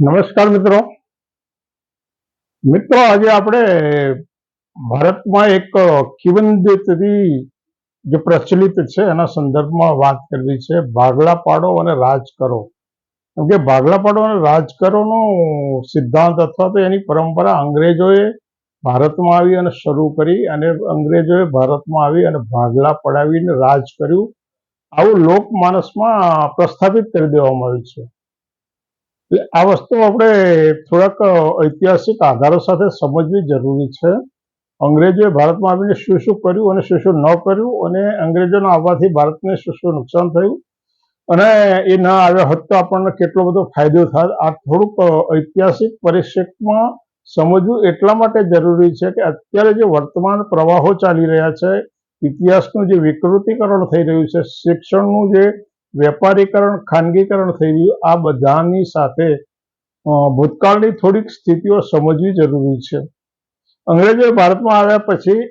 નમસ્કાર મિત્રો. મિત્રો, આજે આપણે ભારતમાં એક કિંવદંતી જે પ્રચલિત છે, એના સંદર્ભમાં વાત કરવી છે. ભાગલા પાડો અને રાજ કરો કેમ કે ભાગલા પાડો અને રાજ કરોનો સિદ્ધાંત અથવા તો એની પરંપરા અંગ્રેજોએ ભારતમાં આવી અને શરૂ કરી અને અંગ્રેજોએ ભારતમાં આવી અને ભાગલા પડાવીને રાજ કર્યું. આવું લોકમાનસમાં પ્રસ્થાપિત કરી દેવામાં આવ્યું છે. એટલે આ વસ્તુ આપણે થોડાક ઐતિહાસિક આધારો સાથે સમજવી જરૂરી છે. અંગ્રેજોએ ભારતમાં આવીને શું શું કર્યું અને શું શું ન કર્યું અને અંગ્રેજોના આવવાથી ભારતને શું શું નુકસાન થયું અને એ ના આવ્યા હોત તો આપણને કેટલો બધો ફાયદો થાય આ થોડુંક ઐતિહાસિક પરિપ્રેક્ષમાં સમજવું એટલા માટે જરૂરી છે કે અત્યારે જે વર્તમાન પ્રવાહો ચાલી રહ્યા છે, ઇતિહાસનું જે વિકૃતિકરણ થઈ રહ્યું છે, શિક્ષણનું જે વેપારીકરણ, ખાનગીકરણ થઈ રહ્યું, આ બધાની સાથે ભૂતકાળની થોડીક સ્થિતિઓ સમજવી જરૂરી છે. અંગ્રેજો ભારતમાં આવ્યા પછી,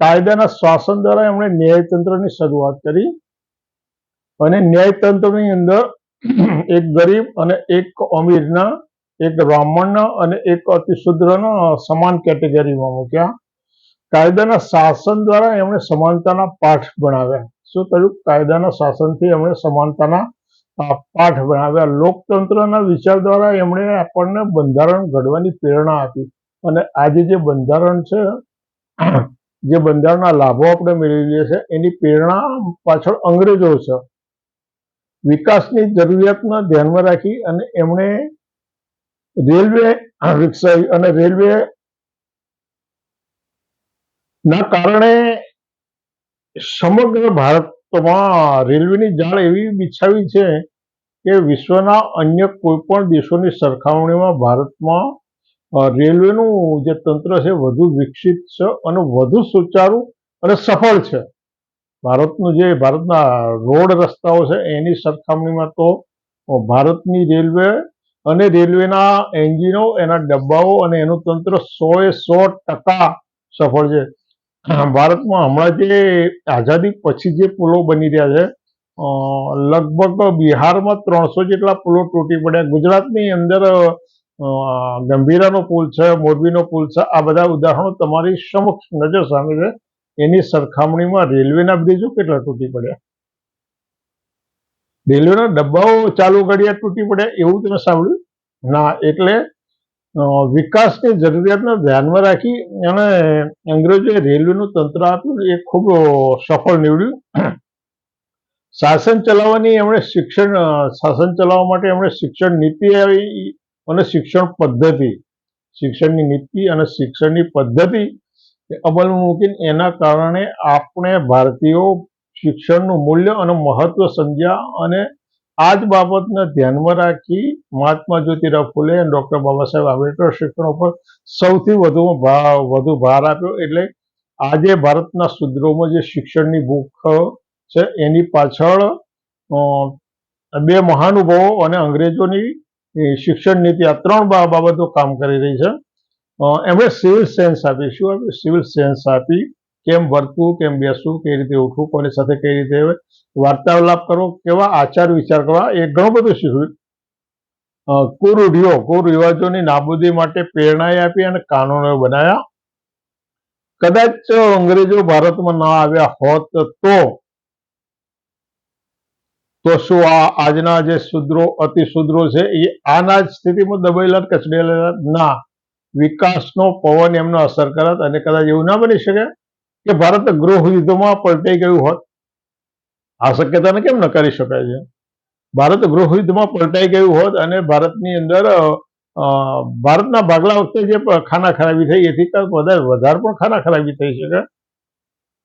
કાયદાના શાસન દ્વારા એમણે ન્યાયતંત્રની શરૂઆત કરી અને ન્યાયતંત્રની અંદર એક ગરીબ અને એક અમીરના, એક બ્રાહ્મણના અને એક અતિશુદ્રના સમાન કેટેગરીમાં મૂક્યા. કાયદાના શાસન દ્વારા એમણે સમાનતાના પાઠ ભણાવ્યા. શું કહ્યું કાયદાના શાસનથી એમણે સમાનતાના પાઠ ભણાવ્યા. લોકતંત્રના વિચાર દ્વારા એમણે આપણને બંધારણ ઘડવાની પ્રેરણા આપી. અને આજે જે બંધારણ છે, જે બંધારણના લાભો આપણે મેળવીએ છીએ એની પ્રેરણા પાછળ અંગ્રેજો છે. વિકાસની જરૂરિયાતને ધ્યાનમાં રાખી અને એમણે રેલવે વિકસાવી અને રેલવે ના કારણે સમગ્ર ભારતમાં રેલવેની જાળ એવી બિછાવી છે કે વિશ્વના અન્ય કોઈ પણ દેશોની સરખામણીમાં ભારતમાં રેલવેનું જે તંત્ર છે વધુ વિકસિત છે અને વધુ સુચારુ અને સફળ છે. ભારતનું જે, ભારતના રોડ રસ્તાઓ છે એની સરખામણીમાં તો ભારતની રેલવે અને રેલવેના એન્જિનો, એના ડબ્બાઓ અને એનું તંત્ર સોએ સો ટકા સફળ છે. ભારતમાં હમણાં જે આઝાદી પછી જે પુલો બની રહ્યા છે લગભગ બિહારમાં ત્રણસો જેટલા પુલો તૂટી પડ્યા. ગુજરાતની અંદર ગંભીરાનો પુલ છે, મોરબીનો પુલ છે. આ બધા ઉદાહરણો તમારી સમક્ષ નજર સામે છે. એની સરખામણીમાં રેલવેના બ્રિજો કેટલા તૂટી પડ્યા? રેલવેના ડબ્બાઓ ચાલુ ઘડિયા તૂટી પડ્યા. એવું તમે સાંભળ્યું? ના, એટલે વિકાસની જરૂરિયાતને ધ્યાનમાં રાખી અને અંગ્રેજોએ રેલવેનું તંત્ર આપ્યું એ ખૂબ સફળ નીવડ્યું. શાસન ચલાવવાની એમણે શિક્ષણ શાસન ચલાવવા માટે એમણે શિક્ષણ નીતિ આવી અને શિક્ષણ પદ્ધતિ, શિક્ષણની નીતિ અને શિક્ષણની પદ્ધતિ અમલમાં મૂકીને એના કારણે આપણે ભારતીયો શિક્ષણનું મૂલ્ય અને મહત્વ સમજ્યા અને આ જ બાબતને ધ્યાનમાં રાખી મહાત્મા જ્યોતિરાવ ફૂલે અને ડોક્ટર બાબા સાહેબ આંબેડકર શિક્ષણ ઉપર સૌથી વધુ વધુ ભાર આપ્યો. એટલે આજે ભારતના સુદ્રોમાં જે શિક્ષણની ભૂખ છે, એની પાછળ બે મહાનુભાવો અને અંગ્રેજોની શિક્ષણ નીતિ આ ત્રણ બાબતો કામ કરી રહી છે. એમણે સિવિલ સેન્સ આપી. શું આપ્યું સિવિલ સેન્સ આપી. કેમ વર્તવું, કેમ બેસવું, કઈ રીતે ઉઠવું, કોની સાથે કઈ રીતે વાર્તાલાપ કરવો, કેવા આચાર વિચાર કરવા, એ ઘણું બધું શીખવ્યું. કુરૂઢિઓ કુરિવાજોની નાબૂદી માટે પ્રેરણાએ આપી અને કાનૂનો બનાવ્યા. કદાચ અંગ્રેજો ભારતમાં ના આવ્યા હોત તો તો શું આ આજના જે શુદ્રો અતિ શુદ્રો છે, એ આના જ સ્થિતિમાં દબાયેલા કચડેલા ના. વિકાસનો પવન એમનો અસર કરત અને કદાચ એવું ના બની શકે. કે ભારત ગૃહ યુદ્ધમાં પલટાઈ ગયું હોત. આ શક્યતાને કેમ નકારી શકાય છે? ભારત ગૃહ યુદ્ધમાં પલટાઈ ગયું હોત અને ભારતની અંદર ભારતના ભાગલા વખતે જે ખાના ખરાબી થઈ, એથી વધારે વધારે પણ ખાના ખરાબી થઈ શકે.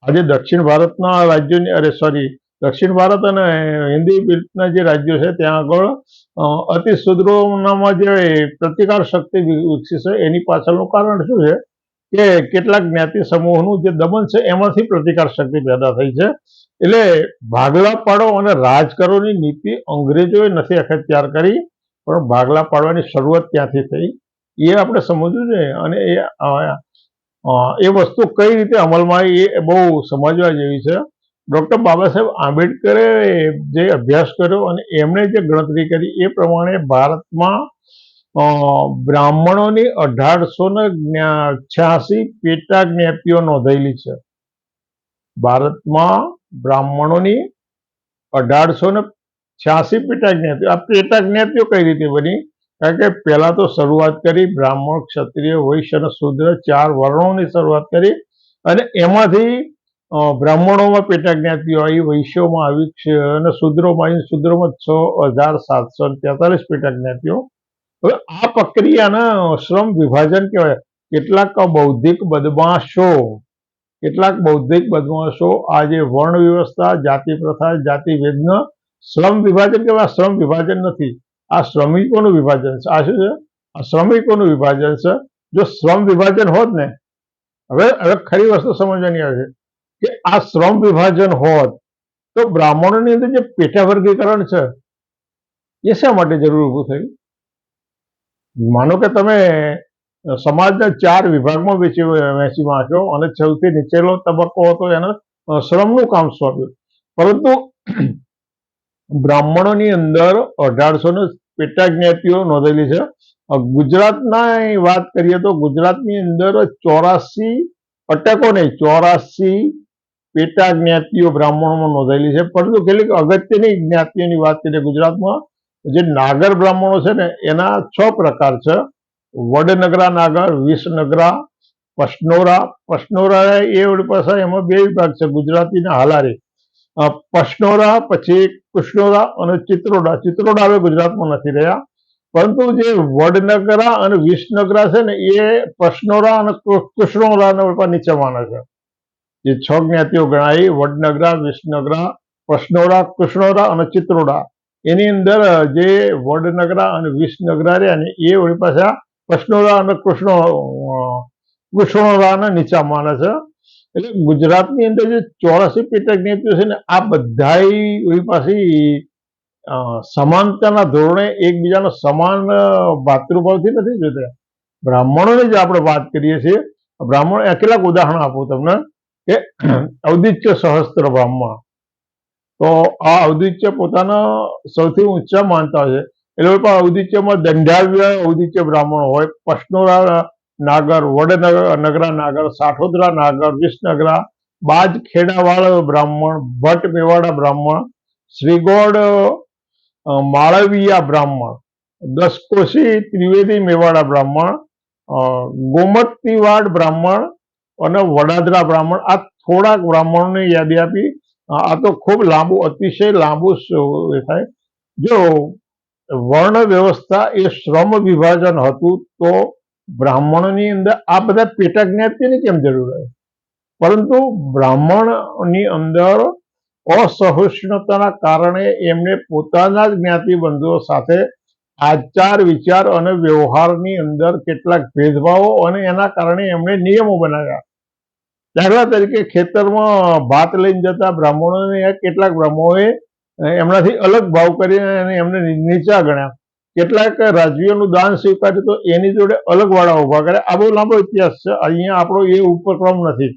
આજે દક્ષિણ ભારતના રાજ્યોની, અરે સોરી દક્ષિણ ભારત અને હિન્દી બેલ્ટના જે રાજ્યો છે, ત્યાં આગળ અતિ સુદ્રોનામાં જે પ્રતિકાર શક્તિ વિકસી છે, એની પાછળનું કારણ શું છે? કે કેટલાક જ્ઞાતિ સમૂહનું જે દમન છે, એમાંથી પ્રતિકાર શક્તિ પેદા થઈ છે. એટલે ભાગલા પાડો અને રાજ કરોની નીતિ અંગ્રેજોએ નથી આખે તૈયાર કરી, પણ ભાગલા પાડવાની શરૂઆત ત્યાંથી થઈ. એ આપણે સમજવું છે અને એ એ વસ્તુ કઈ રીતે અમલમાં આવી, એ બહુ સમજવા જેવી છે. ડૉક્ટર બાબા સાહેબ આંબેડકરે જે અભ્યાસ કર્યો અને એમણે જે ગણતરી કરી, એ પ્રમાણે ભારતમાં બ્રાહ્મણોની અઢારસો ને છ્યાસી પેટા જ્ઞાતિઓ નોંધાયેલી છે. ભારતમાં બ્રાહ્મણોની અઢારસો ને છ્યાસી પેટા જ્ઞાતિઓ આ પેટા જ્ઞાતિઓ કઈ રીતે બની? કારણ કે પહેલા તો શરૂઆત કરી બ્રાહ્મણ ક્ષત્રિય, વૈશ્ય અને શૂદ્ર ચાર વર્ણોની શરૂઆત કરી અને એમાંથી બ્રાહ્મણોમાં પેટા જ્ઞાતિઓ આવી, વૈશ્યોમાં આવી અને શૂદ્રોમાં આવી, શુદ્રોમાં છ હજાર સાતસો તેતાલીસ પેટા જ્ઞાતિઓ હવે આ પ્રક્રિયાના શ્રમ વિભાજન કહેવાય. કેટલાક બૌદ્ધિક બદમાશો, કેટલાક બૌદ્ધિક બદમાશો આ જે વર્ણ વ્યવસ્થા જાતિ પ્રથા, જાતિ વિઘ્ન શ્રમ વિભાજન કહેવાય. શ્રમ વિભાજન નથી. આ શ્રમિકોનું વિભાજન છે. આ શું છે? આ શ્રમિકોનું વિભાજન છે. જો શ્રમ વિભાજન હોત ને, હવે હવે ખરી વસ્તુ સમજવાની આવે છે કે આ શ્રમ વિભાજન હોત તો બ્રાહ્મણોની અંદર જે પેટા વર્ગીકરણ છે, એ શા માટે જરૂર ઊભું થયું? માનો કે તમે સમાજના ચાર વિભાગમાં વેચી વહેંચી છો અને સૌથી નીચેલો તબક્કો હતો એને શ્રમનું કામ સોંપ્યું. પરંતુ બ્રાહ્મણોની અંદર અઢારસો ને પેટા જ્ઞાતિઓ નોંધેલી છે. ગુજરાતના વાત કરીએ તો ગુજરાતની અંદર ચોરાસી અટકો નહીં, ચોરાસી પેટા જ્ઞાતિઓ બ્રાહ્મણોમાં નોંધાયેલી છે. પરંતુ કેટલીક અગત્યની જ્ઞાતિઓની વાત કરીએ ગુજરાતમાં જે નાગર બ્રાહ્મણો છે ને, એના છ પ્રકાર છે. વડનગરા નાગર, વિસનગરા, પશ્નોરા. પશ્નોરા એ પાછા એમાં બે વિભાગ છે, ગુજરાતી ને હાલારી. પશ્નોરા, પછી કૃષ્ણોરા અને ચિત્રોડા. ચિત્રોડા હવે ગુજરાતમાં નથી રહ્યા. પરંતુ જે વડનગરા અને વિસનગરા છે ને, એ પશ્નોરા અને કૃષ્ણોરા નીચે માના છે. જે છ જ્ઞાતિઓ ગણાય, વડનગરા, વિસનગરા, પશ્નોરા, કૃષ્ણોરા અને ચિત્રોડા. એની અંદર જે વડનગરા અને વિસનગરા રહ્યા ને, એ વળી પાછા કૃષ્ણોરા અને કૃષ્ણ કૃષ્ણોરાને નીચા માને છે એટલે ગુજરાતની અંદર જે ચોરાસી પેટા જ્ઞાતિઓ છે ને, આ બધા વળી પાછી સમાનતાના ધોરણે એકબીજાનો સમાન ભાતૃભાવથી નથી જોતા. બ્રાહ્મણોની જ આપણે વાત કરીએ છીએ, બ્રાહ્મણ કેટલાક ઉદાહરણ આપું તમને, કે અવદિત્ય સહસ્ત્ર બ્રાહ્મણ. તો આ ઔદિત્ય પોતાના સૌથી ઊંચા માનતા છે. એ લોકો પણ ઔદિત્યમાં દંડાવ્ય ઔદિત્ય બ્રાહ્મણ હોય. પશ્નોરા, નાગર, વડનગર, નગરા, નાગર, સાઠોદરા, નાગર, વિસનગરા બાજ ખેડાવાળા બ્રાહ્મણ ભટ્ટ મેવાડા બ્રાહ્મણ, શ્રીગોડ માળવિયા બ્રાહ્મણ, દસકોશી ત્રિવેદી મેવાડા બ્રાહ્મણ ગોમતીવાડ બ્રાહ્મણ અને વડાદરા બ્રાહ્મણ આ થોડાક બ્રાહ્મણોની યાદી આપી. આ તો ખૂબ લાંબુ, અતિશય લાંબુ થાય. જો વર્ણ વ્યવસ્થા એ શ્રમ વિભાજન હતું, તો બ્રાહ્મણની અંદર આ બધા પેટા જ્ઞાતિની કેમ જરૂર હોય? પરંતુ બ્રાહ્મણની અંદર અસહિષ્ણુતાના કારણે એમને પોતાના જ જ્ઞાતિબંધુઓ સાથે આચાર, વિચાર અને વ્યવહારની અંદર કેટલાક ભેદભાવો અને એના કારણે એમણે નિયમો બનાવ્યા. દાખલા તરીકે ખેતરમાં ભાત લઈને જતા બ્રાહ્મણોને કેટલાક બ્રાહ્મણોએ એમનાથી અલગ ભાવ કરીને એમને નીચા ગણ્યા. કેટલાક રાજવીઓનું દાન સ્વીકાર્યું તો એની જોડે અલગ વાળા ઊભા કરે આ બહુ લાંબો ઇતિહાસ છે. અહીંયા આપણો એ ઉપક્રમ નથી.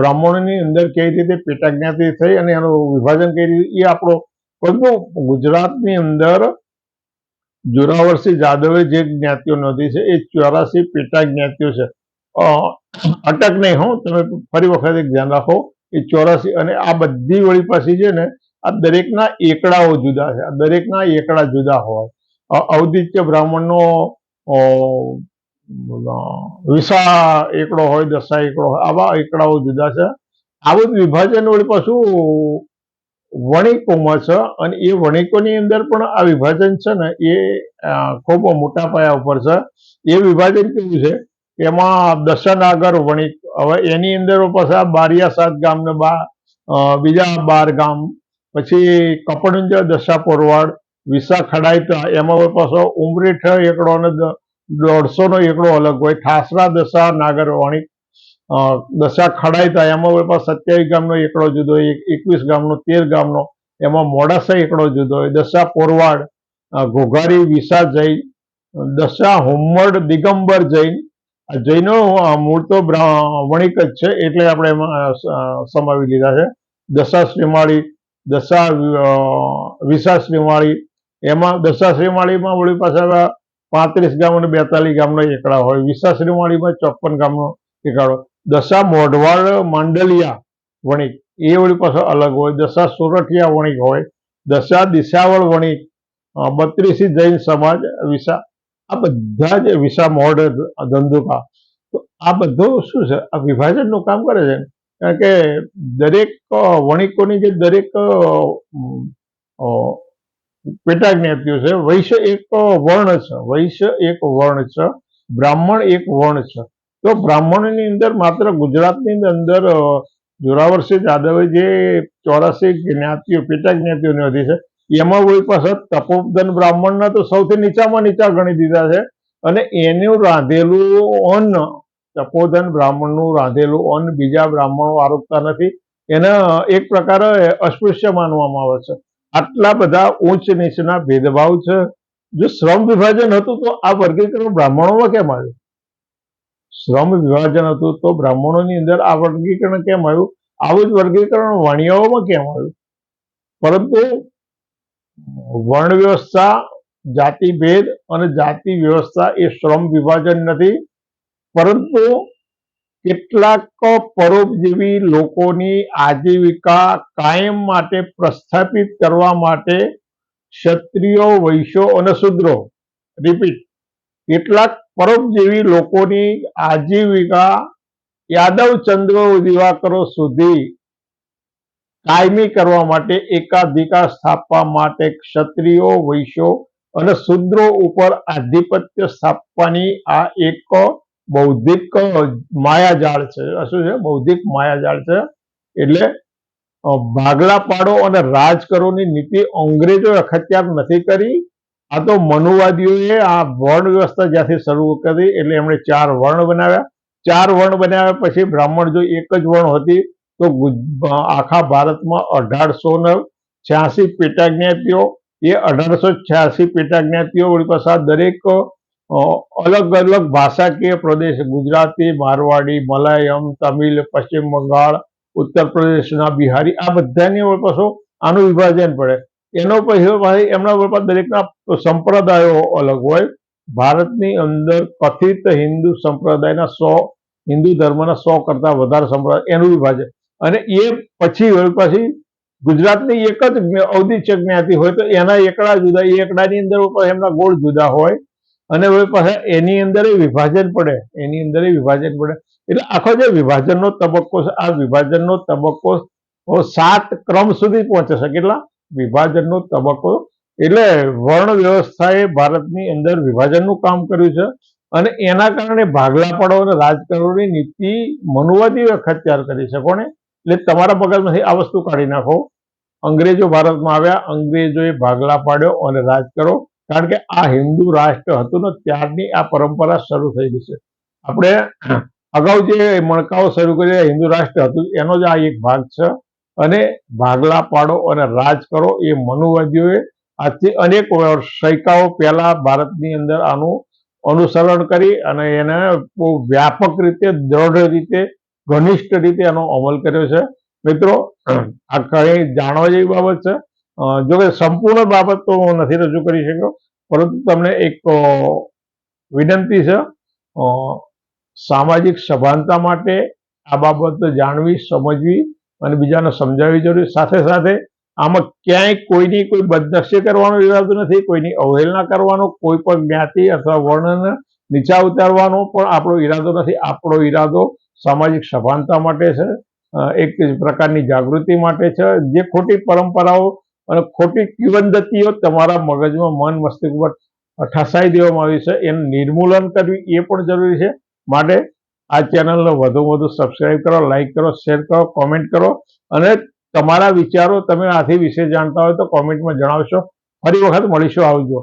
બ્રાહ્મણોની અંદર કેવી રીતે પેટા જ્ઞાતિ થઈ અને એનું વિભાજન કઈ રીતે, એ આપણો પરંતુ ગુજરાતની અંદર જોરાવરસિંહ જાદવે જે જ્ઞાતિઓ નોંધી છે, એ ચોરાસી પેટા જ્ઞાતિઓ છે. અટક નહીં હો, તમે ફરી વખત એક ધ્યાન રાખો, એ ચોરાસી અને આ બધી વળી પાછી છે ને, આ દરેકના એકડાઓ જુદા છે, આ દરેકના એકડા જુદા હોય. ઔદિત્ય બ્રાહ્મણનો વિસા એકડો હોય, દશા એકડો હોય, આવા એકડાઓ જુદા છે. આ બધું વિભાજન વળી પાછું વણિકોમાં છે અને એ વણિકોની અંદર પણ આ વિભાજન છે ને, એ ખૂબ મોટા પાયા ઉપર છે. એ વિભાજન કેવું છે? કે દર્શન આગળ વણિક. હવે એની અંદર પાછા બારિયા સાત ગામ ને બા બીજા બાર ગામ, પછી કપડુંજા દશા પોરવાડ વિસા ખડાઈતા એમાં પાછો ઉમરેઠ એકડો અને દોઢસો નો એકડો અલગ હોય. ઠાસરા દશા નાગર વણિક દશા ખડાઈતા એમાં વળી પાછો સત્યાવીસ ગામનો એકડો જુદો હોય એકવીસ ગામનો, તેર ગામનો, એમાં મોડાસા એકડો જુદો હોય. દશા પોરવાડ ઘોઘારી વિસા જૈન દશા હુમ્મડ, દિગંબર જૈન જૈનો મૂળ તો વણિક જ છે, એટલે આપણે એમાં સમાવી લીધા છે. દશા શ્રીમાળી દશા વિશા શ્રીમાળી એમાં દશા શ્રીમાળીમાં વળી પાછા પાંત્રીસ ગામ અને બેતાલીસ ગામનો એકડા હોય. વિશા શ્રીમાળીમાં ચોપન ગામનો એકડો દશા મોઢવાડ, માંડલિયા વણિક, એ વળી પાછો અલગ હોય. દશા સોરઠિયા વણિક હોય. દશા દિશાવળ વણિક બત્રીસી જૈન સમાજ વિસા આ બધા જ વિસા મોર્ડર ધંધુકા, તો આ બધું શું છે? આ વિભાજનનું કામ કરે છે? કારણ કે દરેક વણિકોની જે દરેક પેટા જ્ઞાતિઓ છે, વૈશ્ય એક વર્ણ છે, વૈશ્ય એક વર્ણ છે, બ્રાહ્મણ એક વર્ણ છે. તો બ્રાહ્મણની અંદર માત્ર ગુજરાતની અંદર જોરાવરસિંહ જાદવે જે ચોરાસી જ્ઞાતિઓ પેટા જ્ઞાતિઓની નોંધી છે એમાં કોઈ પાસે તપોધન બ્રાહ્મણના તો સૌથી નીચામાં નીચા ગણી દીધા છે. અને એનું રાંધેલું અન્ન તપોધન બ્રાહ્મણનું રાંધેલું અન્ન બીજા બ્રાહ્મણો આરોપતા નથી. એને એક પ્રકાર અસ્પૃશ્ય માનવામાં આવે છે. આટલા બધા ઉચ્ચ નીચના ભેદભાવ છે. જો શ્રમ વિભાજન હતું તો આ વર્ગીકરણ બ્રાહ્મણોમાં કેમ આવ્યું? શ્રમ વિભાજન હતું તો બ્રાહ્મણોની અંદર આ વર્ગીકરણ કેમ આવ્યું? આવું જ વર્ગીકરણ વાણિયાઓમાં કેમ આવ્યું? પરંતુ વર્ણ વ્યવસ્થા જાતિ ભેદ અને જાતિ વ્યવસ્થા એ શ્રમ વિભાજન નથી. પરંતુ કેટલાક પરોપજીવી લોકોની આજીવિકા કાયમ માટે પ્રસ્થાપિત કરવા માટે ક્ષત્રિયો, વૈશ્યો અને શુદ્રો. રિપીટ. કેટલાક પરોપજીવી લોકોની આજીવિકા યાદવ ચંદ્ર દિવાકરો સુધી કાયમી કરવા માટે એકાધિકાર સ્થાપવા માટે ક્ષત્રિયો, વૈશ્યો અને શુદ્રો ઉપર આધિપત્ય સ્થાપવાની આ એક બૌદ્ધિક માયાજાળ છે. શું છે? બૌદ્ધિક માયાજાળ છે. એટલે ભાગલા પાડો અને રાજ કરોની નીતિ અંગ્રેજો અખત્યાર નથી કરી. આ તો મનુવાદીઓએ આ વર્ણ વ્યવસ્થા જ્યાંથી શરૂ કરી, એટલે એમણે ચાર વર્ણ બનાવ્યા. ચાર વર્ણ બનાવ્યા પછી બ્રાહ્મણ જો એક જ વર્ણ હતી તો ગુજ- આખા ભારતમાં અઢારસો ને છ્યાસી પેટા જ્ઞાતિઓ એ અઢારસો છ્યાસી પેટા જ્ઞાતિઓ વળી પાછા દરેક અ, અલગ અલગ ભાષાકીય પ્રદેશ ગુજરાતી મારવાડી મલાયમ તમિલ પશ્ચિમ બંગાળ ઉત્તર પ્રદેશના બિહારી આ બધાની વળી પાછું આનું વિભાજન પડે. એનો પછી પાછી એમના વળી પાછા દરેકના સંપ્રદાયો અલગ હોય. ભારતની અંદર કથિત હિન્દુ સંપ્રદાયના સો હિન્દુ ધર્મના સો કરતા વધારે સંપ્રદાય એનું વિભાજન. અને એ પછી પાછી ગુજરાતની એક જ અવધિચક જ્ઞાતિ હોય તો એના એકડા જુદા, એ એકડાની અંદર એમના ગોળ જુદા હોય અને હવે પાસે એની અંદર વિભાજન પડે, એની અંદર વિભાજન પડે. એટલે આખો જે વિભાજનનો તબક્કો છે, આ વિભાજનનો તબક્કો સાત ક્રમ સુધી પહોંચે છે. કેટલા? વિભાજનનો તબક્કો. એટલે વર્ણ વ્યવસ્થાએ ભારતની અંદર વિભાજનનું કામ કર્યું છે અને એના કારણે ભાગલા પાડો અને રાજકારણોની નીતિ મનુવાદીઓએ અખત્યાર કરી છે. કોણે? એટલે તમારા મગજમાંથી આ વસ્તુ કાઢી નાખો. અંગ્રેજો ભારતમાં આવ્યા, અંગ્રેજોએ ભાગલા પાડ્યો અને રાજ કરો કારણ કે આ હિન્દુ રાષ્ટ્ર હતું ને, ત્યારની આ પરંપરા શરૂ થઈ ગઈ છે. આપણે અગાઉ જે મણકાઓ શરૂ કરી હિન્દુ રાષ્ટ્ર હતું, એનો જ આ એક ભાગ છે. અને ભાગલા પાડો અને રાજ કરો એ મનુવાદીઓએ આજથી અનેક સૈકાઓ પહેલા ભારતની અંદર આનું અનુસરણ કરી અને એને બહુ વ્યાપક રીતે, દ્રઢ રીતે ઘનિષ્ઠ રીતે એનો અમલ કર્યો છે. મિત્રો, આ કઈ જાણવા જેવી બાબત છે. જોકે સંપૂર્ણ બાબત તો હું નથી રજૂ કરી શક્યો, પરંતુ તમને એક વિનંતી છે. સામાજિક સભાનતા માટે આ બાબત જાણવી, સમજવી અને બીજાને સમજાવવી જરૂરી. સાથે સાથે આમાં ક્યાંય કોઈની કોઈ બદનક્ષી કરવાનો ઈરાદો નથી, કોઈની અવહેલના કરવાનો, કોઈ પણ જ્ઞાતિ અથવા વર્ણને નીચા ઉતારવાનો પણ આપણો ઈરાદો નથી. આપણો ઈરાદો સામાજિક સભાનતા માટે છે એક પ્રકારની જાગૃતિ માટે છે. જે ખોટી પરંપરાઓ અને ખોટી કિવંદતીઓ તમારા મગજમાં મન મસ્તિષ્ક પર ઠસાઈ દેવામાં આવી છે, એનું નિર્મૂલન કરવી એ પણ જરૂરી છે. માટે આ ચેનલને વધુ વધુ સબસ્ક્રાઈબ કરો લાઈક કરો, શેર કરો, કોમેન્ટ કરો અને તમારા વિચારો તમે આથી વિશે જાણતા હોય તો કોમેન્ટમાં જણાવશો. ફરી વખત મળીશું આવજો.